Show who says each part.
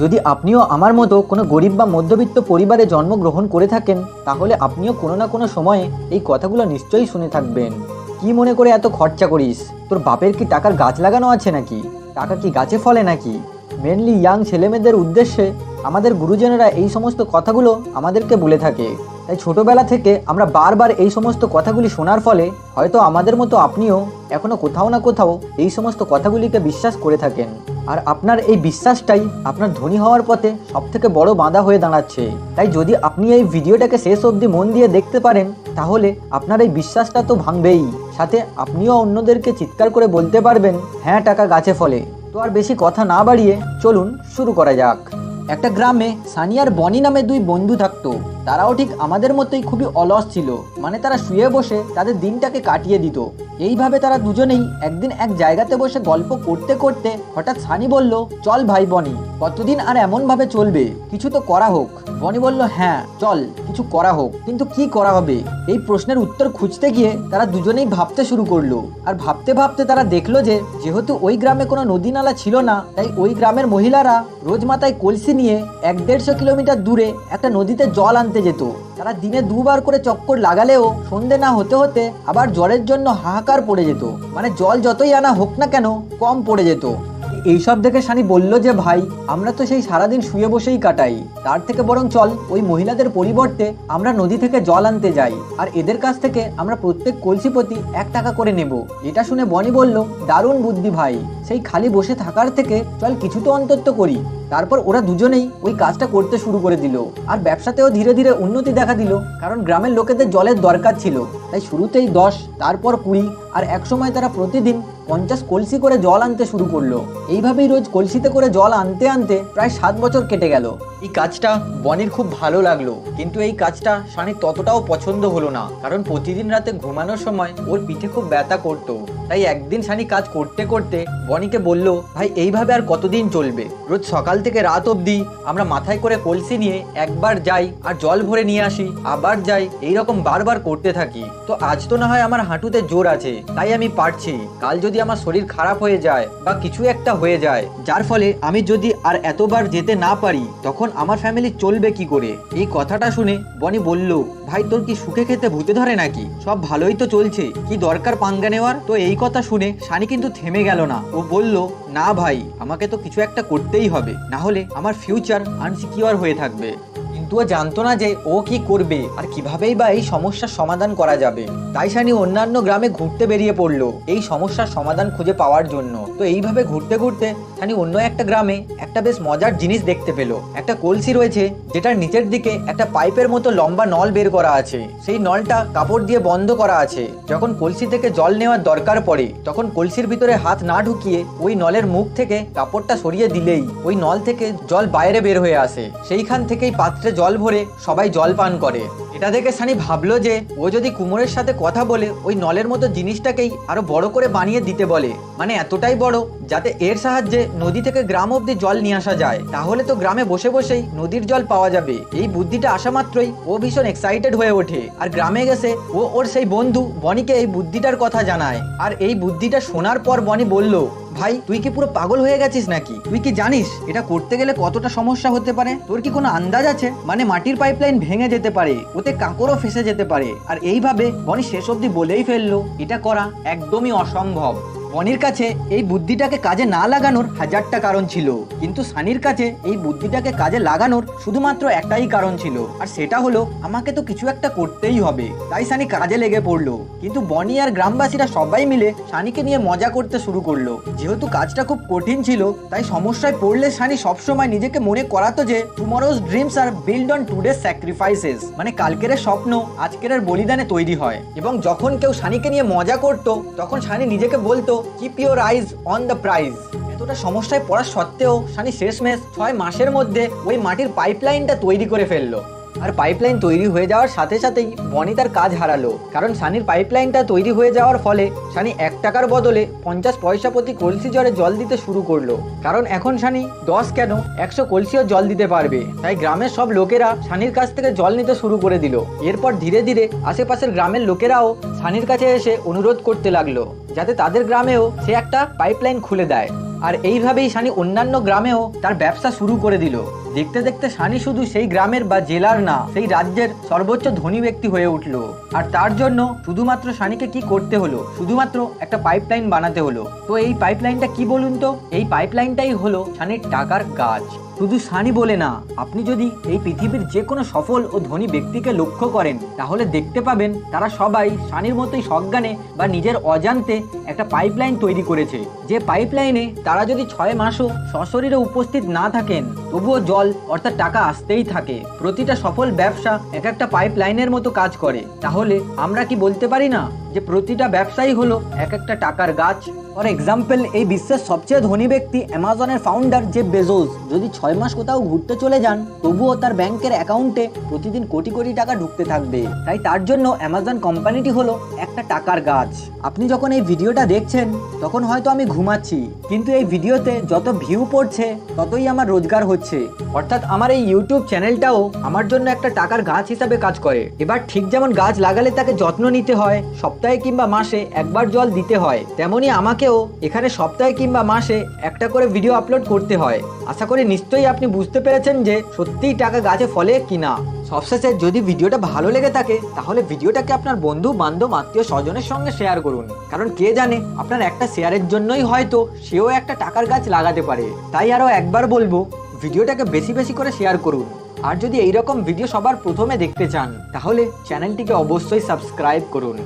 Speaker 1: যদি আপনিও আমার মতো কোনো গরিব বা মধ্যবিত্ত পরিবারে জন্মগ্রহণ করে থাকেন, তাহলে আপনিও কোনো না কোনো সময়ে এই কথাগুলো নিশ্চয়ই শুনে থাকবেন। কি মনে করে এত খরচা করিস? তোর বাপের কি টাকার গাছ লাগানো আছে নাকি? টাকা কি গাছে ফলে নাকি? মেনলি ইয়াং ছেলেমেয়েদের উদ্দেশ্যে আমাদের গুরুজনেরা এই সমস্ত কথাগুলো আমাদেরকে বলে থাকে। তাই ছোটবেলা থেকে আমরা বারবার এই সমস্ত কথাগুলি শোনার ফলে হয়তো আমাদের মতো আপনিও এখনও কোথাও না কোথাও এই সমস্ত কথাগুলিকে বিশ্বাস করে থাকেন। আর আপনার এই বিশ্বাসটাই আপনার ধনী হওয়ার পথে সব থেকে বড় বাধা হয়ে দাঁড়াচ্ছে। তাই যদি আপনি এই ভিডিওটাকে শেষ অবধি মন দিয়ে দেখতে পারেন, তাহলে আপনার এই বিশ্বাসটা তো ভাঙবেই। সাথে আপনিও অন্যদেরকে চিৎকার করে বলতে পারবেন হ্যাঁ টাকা গাছে ফলে। তো আর বেশি কথা না বাড়িয়ে চলুন শুরু করা যাক। একটা গ্রামে সানিয়ার বনি নামে দুই বন্ধু থাকতো। তারাও ঠিক আমাদের মতোই খুবই অলস ছিল। মানে তারা শুয়ে বসে তাদের দিনটাকে কাটিয়ে দিত। এইভাবে তারা দুজনেই একদিন এক জায়গাতে বসে গল্প করতে করতে হঠাৎ সানি বলল, চল ভাই বনি, কতদিন আর এমন ভাবে চলবে? কিছু তো করা হোক। বনি বলল হ্যাঁ চল, কিছু করা হোক, কিন্তু কি করা হবে? এই প্রশ্নের উত্তর খুঁজতে গিয়ে তারা দুজনেই ভাবতে শুরু করল। আর ভাবতে ভাবতে তারা দেখল যে, যেহেতু ওই গ্রামে কোনো নদী নালা ছিল না, তাই ওই গ্রামের মহিলারা রোজ মাথায় কলসি নিয়ে এক দেড়শো কিলোমিটার দূরে একটা নদীতে জল আনতে যেত। তারা দিনে দুবার করে চক্কর লাগালেও সন্ধে না হতে হতে আবার জলের জন্য হাহাকার পড়ে যেত। মানে জল যতই আনা হোক না কেন, কম পড়ে যেত। এইসব দেখে সানি বলল যে, ভাই, আমরা তো সেই সারাদিন শুয়ে বসেই কাটাই। তার থেকে বরং চল, ওই মহিলাদের পরিবর্তে আমরা নদী থেকে জল আনতে যাই। আর এদের কাছ থেকে আমরা প্রত্যেক কলসি প্রতি এক টাকা করে নেব। এটা শুনে বনি বলল, দারুণ বুদ্ধি ভাই। সেই খালি বসে থাকার থেকে চল কিছু তো অন্তত করি। তারপর ওরা দুজনেই ওই কাজটা করতে শুরু করে দিল। আর ব্যবসাতেও ধীরে ধীরে উন্নতি দেখা দিল, কারণ গ্রামের লোকেদের জলের দরকার ছিল। তাই শুরুতেই দশ, তারপর কুড়ি, আর একসময় তারা প্রতিদিন পঞ্চাশ কলসি করে জল আনতে শুরু করল। এইভাবেই রোজ কলসিতে করে জল আনতে আনতে প্রায় সাত বছর কেটে গেল। এই কাজটা বনির খুব ভালো লাগল, কিন্তু এই কাজটা সানির ততটাও পছন্দ হলো না, কারণ প্রতিদিন রাতে ঘুমানোর সময় ওর পিঠে খুব ব্যথা করতো। তাই একদিন সানি কাজ করতে করতে বনিকে বলল, ভাই, এইভাবে আর কতদিন চলবে? রোজ সকাল থেকে রাত অবধি। আমরা মাথায় করে কলসি নিয়ে একবার যাই আর জল ভরে নিয়ে আসি। আবার যাই, এইরকম বারবার করতে থাকি। তো আজ তো না হয় আমার হাঁটুতে জোর আছে, তাই আমি পারছি। কাল যদি আমার শরীর খারাপ হয়ে যায় বা কিছু একটা হয়ে যায়, যার ফলে আমি যদি আর এতবার যেতে না পারি, তখন আমার ফ্যামিলি চলবে কি করে? এই কথাটা শুনে বনি বলল, ভাই, তোর কি সুখে খেতে ভূতে ধরে নাকি? সব ভালোই তো চলছে। কি দরকার পাঙ্গা নেওয়ার? তো এই কথা শুনে সানি কিন্তু থেমে গেল না। ও বলল, না ভাই, আমাকে তো কিছু একটা করতেই হবে। না হলে আমার ফিউচার আনসিকিওর হয়ে থাকবে। কিন্তু ও জানতো না যে ও কি করবে আর কিভাবেই বা এই সমস্যার সমাধান করা যাবে। তাই সানি অন্যান্য গ্রামে ঘুরতে বেরিয়ে পড়ল এই সমস্যার সমাধান খুঁজে পাওয়ার জন্য। তো এইভাবে ঘুরতে ঘুরতে সানি অন্য একটা গ্রামে একটা বেশ মজার জিনিস দেখতে পেল। একটা কলসি রয়েছে যেটার নিচের দিকে একটা পাইপের মতো লম্বা নল বের করা আছে। সেই নলটা কাপড় দিয়ে বন্ধ করা আছে। যখন কলসি থেকে জল নেওয়ার দরকার পড়ে, তখন কলসির ভিতরে হাত না ঢুকিয়ে ওই নলের মুখ থেকে কাপড়টা সরিয়ে দিলেই ওই নল থেকে জল বাইরে বের হয়ে আসে। সেইখান থেকেই পাত্রে জল ভরে সবাই জল পান করে। এটা দেখে সানি ভাবলো যে, ও যদি কুমোরের সাথে কথা বলে, ওই নলের মতো জিনিসটাকেই আরও বড় করে বানিয়ে দিতে বলে। মানে এতটাই বড়, যাতে এর সাহায্যে নদী থেকে গ্রাম অব্দি জল নিয়ে আসা যায়। তাহলে তো গ্রামে বসে বসেই নদীর জল পাওয়া যাবে। এই বুদ্ধিটা আসা মাত্রই ও ভীষণ এক্সাইটেড হয়ে ওঠে। আর গ্রামে গেছে, ও ওর সেই বন্ধু বনিকে এই বুদ্ধিটার কথা জানায়। আর এই বুদ্ধিটা শোনার পর বনি বলল ভাই, তুই কি পুরো পাগল হয়ে গেছিস নাকি? তুই কি জানিস, এটা করতে গেলে কতটা সমস্যা হতে পারে? তোর কি কোনো আন্দাজ আছে? মানে মাটির পাইপলাইন ভেঙে যেতে পারে, ওতে কাঁকড়ও ফেসে যেতে পারে। আর এইভাবে বনি শেষ অবধি বলেই ফেলল, এটা করা একদমই অসম্ভব। বনির কাছে এই বুদ্ধিটাকে কাজে না লাগানোর হাজারটা কারণ ছিল। কিন্তু সানির কাছে এই বুদ্ধিটাকে কাজে লাগানোর শুধুমাত্র একটাই কারণ ছিল। আর সেটা হলো, আমাকে তো কিছু একটা করতেই হবে। তাই সানি কাজে লেগে পড়ল। কিন্তু বনি আর গ্রামবাসীরা সবাই মিলে সানিকে নিয়ে মজা করতে শুরু করল। যেহেতু কাজটা খুব কঠিন ছিল, তাই সমস্যায় পড়লে সানি সবসময় নিজেকে মনে করাতো যে tomorrow's dreams are build on today sacrifices মানে কালকের স্বপ্ন আজকের বলিদানে তৈরি হয়। এবং যখন কেউ সানিকে নিয়ে মজা করত, তখন সানি নিজেকে বলতো keep your eyes on the prize এতটা সমস্যায় পড়া সত্ত্বেও সানি শেষমেশ ছয় মাসের মধ্যে ওই মাটির পাইপলাইনটা তৈরি করে ফেলল। আর পাইপলাইন তৈরি হয়ে যাওয়ার সাথে সাথেই বনি তার কাজ হারালো। কারণ সানির পাইপলাইনটা তৈরি হয়ে যাওয়ার ফলে সানি এক টাকার বদলে পঞ্চাশ পয়সা প্রতি কলসি জলে জল দিতে শুরু করল। কারণ এখন সানি দশ কেন একশো কলসিও জল দিতে পারবে। তাই গ্রামের সব লোকেরা সানির কাছ থেকে জল নিতে শুরু করে দিল। এরপর ধীরে ধীরে আশেপাশের গ্রামের লোকেরাও সানির কাছে এসে অনুরোধ করতে লাগল। যাতে তাদের গ্রামেও সে একটা পাইপলাইন খুলে দেয়। আর এইভাবেই সানি অন্যান্য গ্রামেও তার ব্যবসা শুরু করে দিল। দেখতে দেখতে সানি শুধু সেই গ্রামের বা জেলার না, সেই রাজ্যের সর্বোচ্চ ধনী ব্যক্তি হয়ে উঠল। আর তার জন্য শুধুমাত্র সানিকে কি করতে হলো? শুধুমাত্র একটা পাইপলাইন বানাতে হলো। তো এই পাইপলাইনটা কি বলুন তো? এই পাইপলাইনটাই হলো সানির টাকার গাছ শুধু সানি বলে না, আপনি যদি এই পৃথিবীর যে কোনো সফল ও ধনী ব্যক্তিকে লক্ষ্য করেন, তাহলে দেখতে পাবেন তারা সবাই সানির মতোই সজ্ঞানে বা নিজের অজান্তে একটা পাইপলাইন তৈরি করেছে। যে পাইপলাইনে তারা যদি ছয় মাসও সশরীরে উপস্থিত না থাকেন তবুও জল, অর্থাৎ টাকা আসতেই থাকে। প্রতিটা সফল ব্যবসা এক একটা পাইপ লাইনের মতো কাজ করে। তাহলে আমরা কি বলতে পারি না যে প্রতিটা ব্যবসায়ী হলো এক একটা টাকার গাছ? ফর এক্সাম্পল, এই বিশ্বের সবচেয়ে ধনী ব্যক্তি অ্যামাজনের ফাউন্ডার যে বেজোস। যদি ছয় মাস কোথাও ঘুরতে চলে যান, তবুও তার ব্যাংকের অ্যাকাউন্টে প্রতিদিন কোটি কোটি টাকা ঢুকতে থাকবে। তাই তার জন্য অ্যামাজন কোম্পানিটি হলো একটা টাকার গাছ। আপনি যখন এই ভিডিওটা দেখছেন, তখন হয়তো আমি ঘুমাচ্ছি। কিন্তু এই ভিডিওতে যত ভিউ পড়ছে, ততই আমার রোজগার হচ্ছে অর্থাৎ আমার এই ইউটিউব চ্যানেলটাও আমার জন্য একটা টাকার গাছ হিসাবে কাজ করে। এবার ঠিক যেমন গাছ লাগালে তাকে যত্ন নিতে হয়, সপ্তাহে কিংবা মাসে একবার জল দিতে হয়, তেমনি আমাকেও এখানে সপ্তাহে কিংবা মাসে একটা করে ভিডিও আপলোড করতে হয়। আশা করি নিশ্চয়ই আপনি বুঝতে পেরেছেন যে সত্যিই টাকা গাছে ফলে কিনা সবশেষে যদি ভিডিওটা ভালো লেগে থাকে, তাহলে ভিডিওটাকে আপনার বন্ধু, বান্ধব, আত্মীয়, স্বজনের সঙ্গে শেয়ার করুন। কারণ কে জানে, আপনার একটা শেয়ারের জন্যই হয়তো সেও একটা টাকার গাছ লাগাতে পারে। তাই আরও একবার বলব ভিডিওটাকে বেশি বেশি করে শেয়ার করুন। আর যদি এইরকম ভিডিও সবার প্রথমে দেখতে চান, তাহলে চ্যানেলটিকে অবশ্যই সাবস্ক্রাইব করুন।